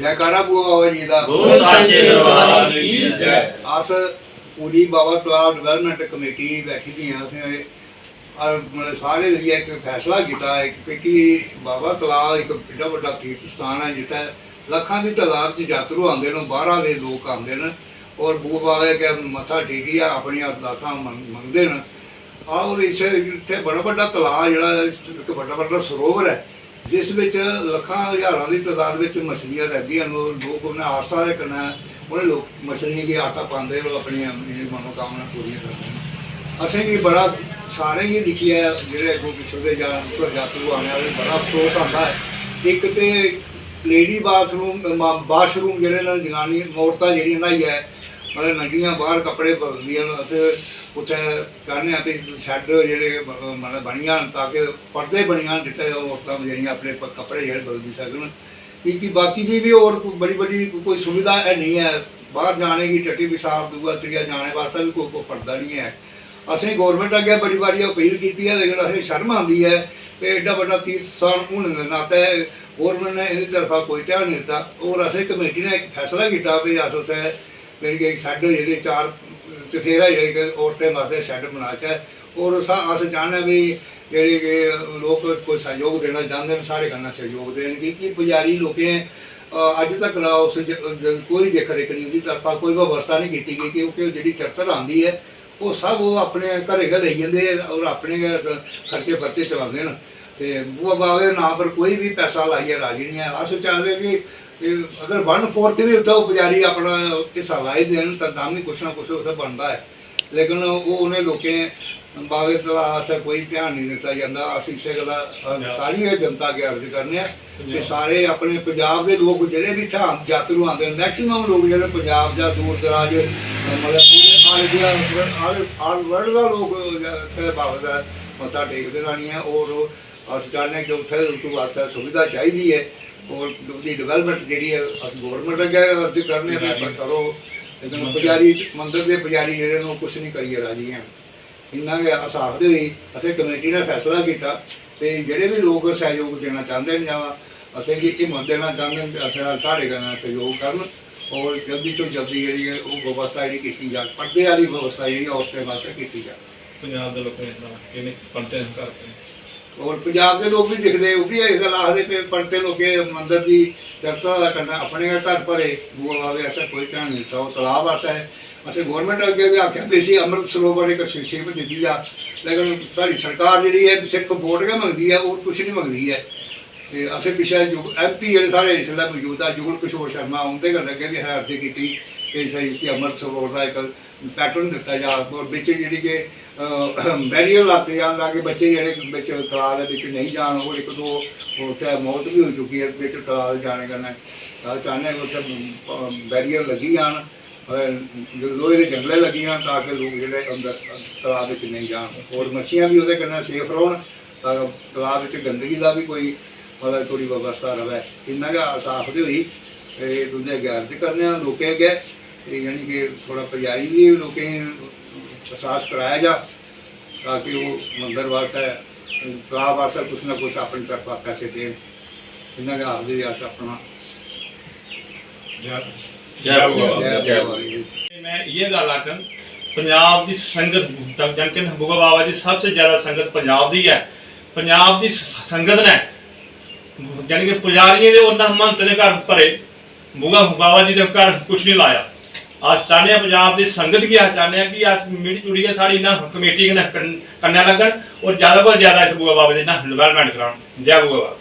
ਜੈਕਾਰਾ ਬੂਆ ਬਾਬਾ ਜੀ ਦਾ। ਬਹੁਤ ਸੱਚੇ ਦਰਬਾਰ ਕੀ ਜੈ। ਅਸ ਪੂਰੀ ਬਾਬਾ ਤਲਾਬ ਡਿਵੈਲਪਮੈਂਟ ਕਮੇਟੀ ਬੈਠੀ ਦੀਆਂ ਅਸੀਂ ਔਰ ਮਤਲਬ ਸਾਰੇ ਲਈ ਇੱਕ ਫੈਸਲਾ ਕੀਤਾ ਹੈ ਕਿ ਕਿ ਬਾਬਾ ਤਲਾਬ ਇੱਕ ਏਡਾ ਵੱਡਾ ਤੀਰਥ ਸਥਾਨ ਹੈ ਜਿੱਥੇ ਲੱਖਾਂ ਦੀ ਤਾਦਾਦ 'ਚ ਯਾਤਰੂ ਆਉਂਦੇ ਨੇ ਬਾਹਰਾਂ ਦੇ ਲੋਕ ਆਉਂਦੇ ਨੇ। ਔਰ ਬੂਆ ਬਾਬਾ ਕੇ ਮੱਥਾ ਟੇਕੀ ਆ ਆਪਣੀਆਂ ਅਰਦਾਸਾਂ ਮੰਗ- ਮੰਗਦੇ ਨੇ। ਔਰ ਇਸ ਇੱਥੇ ਬੜਾ ਵੱਡਾ ਤਲਾਬ ਜਿਹੜਾ ਇੱਕ ਵੱਡਾ ਵੱਡਾ ਸਰੋਵਰ ਹੈ। ਜਿਸ ਵਿੱਚ ਲੱਖਾਂ ਹਜ਼ਾਰਾਂ ਦੀ ਤਾਦਾਦ ਵਿੱਚ ਮਛਲੀਆਂ ਰਹਿੰਦੀਆਂ ਨੇ, ਲੋਕ ਉਹਨਾਂ ਆਸਥਾ ਦੇ ਕਰਨਾ ਉਹਨੇ ਲੋਕ ਮਛਲੀਆਂ ਦੀ ਆਟਾ ਪਾਉਂਦੇ ਉਹ ਆਪਣੀਆਂ ਮਨੋਕਾਮਨਾ ਪੂਰੀਆਂ ਕਰਦੇ ਅਸੀਂ ਵੀ ਬੜਾ ਸਾਰੇ ਹੀ ਲਿਖੀ ਜਿਹੜੇ ਅੱਗੋਂ ਪਿੱਛੋਂ ਦੇ ਜਾਂ ਯਾਤਰੂ ਆਉਣ ਵਾਲੇ ਬੜਾ ਅਫਸੋਸ ਆਉਂਦਾ ਹੈ। ਇੱਕ ਤੇ ਲੇਡੀ ਬਾਥਰੂਮ ਬਾਥਰੂਮ ਜਿਹੜੇ ਨਾਲ ਜਨਾਨੀ ਔਰਤਾਂ ਜਿਹੜੀਆਂ ਨਾ ਹੀ ਹੈ ਮਤਲਬ ਨੰਗੀਆਂ ਬਾਹਰ ਕੱਪੜੇ ਬਦਲਦੀਆਂ ਨੇ ਅਤੇ ਉੱਥੇ ਕਹਿੰਦੇ ਆ ਵੀ ਸ਼ੈੱਡ ਜਿਹੜੇ ਮਤਲਬ ਬਣੀਆਂ ਤਾਂ ਕਿ ਪਰਦੇ ਬਣੀਆਂ ਹਨ ਜਿੱਥੇ ਔਰਤਾਂ ਜਿਹੜੀਆਂ ਆਪਣੇ ਕੱਪੜੇ ਜਿਹੜੇ ਬਦਲ ਸਕਣ। ਕਿ ਬਾਕੀ ਦੀ ਵੀ ਹੋਰ ਬੜੀ ਬੜੀ ਕੋਈ ਸੁਵਿਧਾ ਹੈ ਨਹੀਂ ਹੈ। ਬਾਹਰ ਜਾਣੇ ਦੀ ਟੱਟੀ ਪਿਸ਼ਾਬ ਦੂਆ ਤਰੀਆ ਜਾਣੇ ਵਾਸਤੇ ਵੀ ਕੋਈ ਪਰਦਾ ਨਹੀਂ ਹੈ। ਅਸੀਂ ਗਵਰਨਮੈਂਟ ਅੱਗੇ ਬੜੀ ਵਾਰੀ ਅਪੀਲ ਕੀਤੀ ਹੈ, ਲੇਕਿਨ ਅਸੀਂ ਸ਼ਰਮ ਆਉਂਦੀ ਹੈ ਕਿ ਐਡਾ ਵੱਡਾ ਤੀਰਥ ਸਥਾਨ ਹੋਣ ਦੇ ਨਾਤੇ ਗਵਰਨਮੈਂਟ ਨੇ ਇਹਦੀ ਤਰਫਾ ਕੋਈ ਧਿਆਨ ਨਹੀਂ ਦਿੱਤਾ। ਔਰ ਅਸੀਂ ਕਮੇਟੀ ਨੇ ਇੱਕ ਫੈਸਲਾ ਕੀਤਾ ਵੀ ਅਸ ਉੱਥੇ ਜਿਹੜੀ ਕਿ ਸ਼ੈੱਡ ਜਿਹੜੇ ਚਾਰ ਚਫੇਰਾ ਜਿਹੜੇ ਕਿ ਔਰਤਾਂ ਵਾਸਤੇ ਸ਼ੈੱਡ ਬਣਾ ਚ ਔਰ ਸਾ, ਅਸੀਂ ਚਾਹੁੰਦੇ ਵੀ ਜਿਹੜੇ ਕਿ ਲੋਕ ਕੋਈ ਸਹਿਯੋਗ ਦੇਣਾ ਚਾਹੁੰਦੇ ਨੇ, ਸਾਰੇ ਕਰਨਾ ਸਹਿਯੋਗ ਦੇਣਗੇ। ਕਿ ਪੁਜਾਰੀ ਲੋਕੇ ਅੱਜ ਤੱਕ ਨਾ ਉਸ ਕੋਈ ਦੇਖ ਰੇਖ ਨਹੀਂ ਉਹਦੀ ਤਰਫਾ ਕੋਈ ਵਿਵਸਥਾ ਨਹੀਂ ਕੀਤੀ ਗਈ, ਕਿਉਂਕਿ ਜਿਹੜੀ ਚਰਤਰ ਆਉਂਦੀ ਹੈ, ਉਹ ਸਭ ਉਹ ਆਪਣੇ ਘਰੇ ਘਰੇ ਲਈ ਜਾਂਦੇ ਔਰ ਆਪਣੇ ਘਰ ਖਰਚੇ ਫਰਚੇ ਚਲਾਉਂਦੇ ਨੇ। ਤੇ ਬੂਆ ਬਾਵੇ ਨਾਂ ਪਰ ਕੋਈ ਵੀ ਪੈਸਾ ਲਾਈਏ ਰਾਜੀ ਨਹੀਂ ਹੈ। ਅਸੀਂ ਚਾਹੁੰਦੇ ਕਿ ਇਹ ਅਗਰ ਵਨ ਫੋਰਥ ਵੀ ਉੱਥੇ ਉਹ ਪੁਜਾਰੀ ਆਪਣਾ ਹਿੱਸਾ ਲਾਏ ਦੇਣ ਤਾਂ ਤਾਂ ਵੀ ਕੁਛ ਨਾ ਕੁਛ ਉੱਥੇ ਬਣਦਾ ਹੈ। ਲੇਕਿਨ ਉਹ ਉਹਨੇ ਲੋਕੇ ਬਾਵੇ ਤਲਾ ਸੇ ਕੋਈ ਧਿਆਨ ਨਹੀਂ ਦਿੱਤਾ ਜਾਂਦਾ। ਅਸੀਂ ਇਸੇ ਗੱਲ ਸਾਰੀ ਇਹ ਜਨਤਾ ਅੱਗੇ ਅਰਜ਼ ਕਰਨੇ ਆ ਕਿ ਸਾਰੇ ਆਪਣੇ ਪੰਜਾਬ ਦੇ ਲੋਕ ਜਿਹੜੇ ਵੀ ਆਂ- ਯਾਤਰੂ ਆਉਂਦੇ ਨੇ ਮੈਕਸਿਮਮ ਲੋਕ ਜਿਹੜੇ ਪੰਜਾਬ ਜਾਂ ਦੂਰ ਦਰਾਜ ਮਤਲਬ ਪੂਰੇ ਆਲ ਆਲ ਵਰਲਡ ਦਾ ਲੋਕ ਬਾਬਾ ਦਾ ਮੱਥਾ ਟੇਕਦੇ ਰਾਣੀ ਹੈ ਔਰ ਅਸੀਂ ਚਾਹੁੰਦੇ ਕਿ ਉੱਥੇ ਉਤੋਂ ਵਾਸਤੇ ਸੁਵਿਧਾ ਚਾਹੀਦੀ ਹੈ ਔਰ ਉਹਦੀ ਡਿਵੈਲਪਮੈਂਟ ਜਿਹੜੀ ਹੈ ਅਸੀਂ ਗਵਰਨਮੈਂਟ ਅੱਗੇ ਅਰਜ਼ ਕਰਨੇ ਆ ਵੀ ਕਰੋ। ਲੇਕਿਨ ਪੁਜਾਰੀ ਮੰਦਰ ਦੇ ਪੁਜਾਰੀ ਜਿਹੜੇ ਨੂੰ ਕੁਝ ਨਹੀਂ ਕਰੀਏ ਰਾਜੀ ਹੈ। ਇੰਨਾ ਕਿ ਅਸਾਫ ਦੇ ਹੋਈ ਅਸੀਂ ਕਮੇਟੀ ਨੇ ਫੈਸਲਾ ਕੀਤਾ ਤੇ ਜਿਹੜੇ ਵੀ ਲੋਕ ਸਹਿਯੋਗ ਦੇਣਾ ਚਾਹੁੰਦੇ ਨੇ ਜਾਂ ਅਸੀਂ ਕਿ ਹਿੰਮਤ ਦੇਣਾ ਚਾਹੁੰਦੇ ਨੇ ਤੇ ਅਸੀਂ ਸਾਡੇ ਨਾਲ ਸਹਿਯੋਗ ਕਰਨ ਔਰ ਜਲਦੀ ਤੋਂ ਜਲਦੀ ਜਿਹੜੀ ਹੈ ਉਹ ਵਿਵਸਥਾ ਜਿਹੜੀ ਕੀਤੀ ਜਾ ਪਰਦੇ ਵਾਲੀ ਵਿਵਸਥਾ ਜਿਹੜੀ ਔਰਤਾਂ ਵਾਸਤੇ ਕੀਤੀ ਜਾ ਪੰਜਾਬ ਦੇ ਲੋਕਾਂ ਨੇ ਕਿਵੇਂ ਪੜਤੇ ਕਰਦੇ ਔਰ ਪੰਜਾਬ ਦੇ ਲੋਕ ਵੀ ਦਿਖਦੇ, ਉਹ ਵੀ ਇਹ ਗੱਲ ਆਖਦੇ ਕਿ ਪੜਤੇ ਲੋਕੇ ਮੰਦਰ ਦੀ ਚਰਚਾ ਦਾ ਕਰਨਾ ਆਪਣੇ ਘਰ ਭਰੇ ਬੂਆ ਆਵੇ ਐਸਾ ਕੋਈ ਧਿਆਨ ਨਹੀਂ ਦਿੱਤਾ ਤਲਾਬ ਵਾਸਾ ਹੈ। ਅਸੀਂ ਗਵਰਨਮੈਂਟ ਅੱਗੇ ਵੀ ਆਖਿਆ ਵੀ ਅਸੀਂ ਅੰਮ੍ਰਿਤ ਸਰੋਵਰ ਇੱਕ ਸ਼ੀਸ਼ੇ ਦਿੱਤੀ ਆ। ਲੇਕਿਨ ਸਾਡੀ ਸਰਕਾਰ ਜਿਹੜੀ ਹੈ ਸਿਰਫ ਵੋਟ ਕੇ ਮੰਗਦੀ ਹੈ ਉਹ ਕੁਛ ਨਹੀਂ ਮੰਗਦੀ ਹੈ। ਤੇ ਅਸੀਂ ਪਿਛਲੇ ਯੁਗ ਐਮਪੀ ਜਿਹੜੇ ਸਾਰੇ ਇਸ ਵੇਲੇ ਮੌਜੂਦਾ ਜੁਗਲ ਕਿਸ਼ੋਰ ਸ਼ਰਮਾ, ਉਹਦੇ ਗੱਲ ਅੱਗੇ ਵੀ ਹੈ ਅਰਜ਼ੀ ਕੀਤੀ। ਇਸ ਸਹੀ ਸੀ ਸਰੋਵਰ ਦਾ ਇੱਕ ਪੈਟਰਨ ਦਿੱਤਾ ਜਾ ਔਰ ਵਿੱਚ ਜਿਹੜੀ ਕਿ ਬੈਰੀਅਰ ਲੱਗੇ ਜਾਣ ਕਿ ਬੱਚੇ ਜਿਹੜੇ ਵਿੱਚ ਤਲਾਬ ਦੇ ਵਿੱਚ ਨਹੀਂ ਜਾਣ, ਉਹ ਇੱਕ ਦੋ ਉੱਥੇ ਮੌਤ ਵੀ ਹੋ ਚੁੱਕੀ ਹੈ, ਵਿੱਚ ਤਲਾਬ ਦੇ ਜਾਣੇ ਕਰਨਾ। ਤਾਂ ਚਾਹੁੰਦੇ ਕਿ ਉੱਥੇ ਬੈਰੀਅਰ ਲੱਗੀ ਜਾਣ ਲੋਹੇ ਦੇ ਜੰਗਲੇ ਲੱਗੀਆਂ ਤਾਂ ਕਿ ਲੋਕ ਜਿਹੜੇ ਅੰਦਰ ਤਲਾਬ ਵਿੱਚ ਨਹੀਂ ਜਾਣ। ਔਰ ਮੱਛੀਆਂ ਵੀ ਉਹਦੇ ਕਰਨਾ ਸੇਫ ਰਹਿਣ, ਤਾਂ ਤਲਾਬ ਵਿੱਚ ਗੰਦਗੀ ਦਾ ਵੀ ਕੋਈ ਮਤਲਬ ਥੋੜੀ ਵਿਵਸਥਾ ਰਵੇ। ਇੰਨਾ ਕੁ ਸਾਫ਼ ਦੀ ਹੋਈ, ਤੇ ਦੂਜੇ ਗਿਆਰ ਤੇ ਕਰਨੇ ਆ, ਲੋਕੇ ਗਏ ਤੇ ਯਾਨੀ ਕਿ ਥੋੜਾ ਪੁਜਾਰੀ ਦੀ ਵੀ ਲੋਕੇ ਅਹਿਸਾਸ ਕਰਾਇਆ ਜਾ ਤਾਂ ਕਿ ਉਹ ਮੰਦਰ ਵਾਸਤੇ ਤਲਾਬ ਵਾਸਤੇ ਕੁਛ ਨਾ ਕੁਛ ਆਪਣੀ ਤਰਫਾ ਪੈਸੇ ਦੇਣ ਇੰਨਾ ਕੁ ਆਪਦੇ ਵੀ ਆਸ ਆਪਣਾ ਜੈ ਜੈ ਬਾਬਾ ਜੀ। मैं ये गल आखन पंजाब ਦੀ ਸੰਗਤ ਜਨਕਨ ਬੁਗਾ ਬਾਬਾ ਦੀ ਸਭ ਤੋਂ ਜ਼ਿਆਦਾ ਸੰਗਤ ਪੰਜਾਬ ਦੀ ਹੈ ਪੰਜਾਬ ਦੀ ਸ- ਸੰਗਤ ਨੇ ਜਾਣੀ ਕਿ ਪੁਜਾਰੀਆਂ ਦੇ ਉਹਨਾਂ ਮਹੰਤ ਦੇ ਘਰ ਭਰੇ ਬੁਗਾ ਬਾਬਾ ਜੀ ਦੇ ਘਰ ਕੁਛ ਨਹੀਂ ਲਾਇਆ ਅਸੀਂ ਚਾਹੁੰਦੇ ਚਾਹਨੇ ਪੰਜਾਬ ਦੀ ਸੰਗਤ ਕੀ ਚਾਹੁੰਦੇ ਚਾਹਨੇ ਕਿ ਆਸ ਮੀਡੀ ਚੁੜੀ ਕੇ ਸਾਡੀ ਨਾ ਕਮੇਟੀ ਨੇ ਕੰਨਿਆ ਲੱਗਣ ਔਰ ਜ਼ਿਆਦਾ ਤੋਂ ਜ਼ਿਆਦਾ ਇਸ ਬੁਗਾ ਬਾਬਾ ਦੇ ਨਾ ਡਿਵੈਲਪਮੈਂਟ ਕਰਾਉਣ। ਜੈ ਬੁਗਾ ਬਾਬਾ।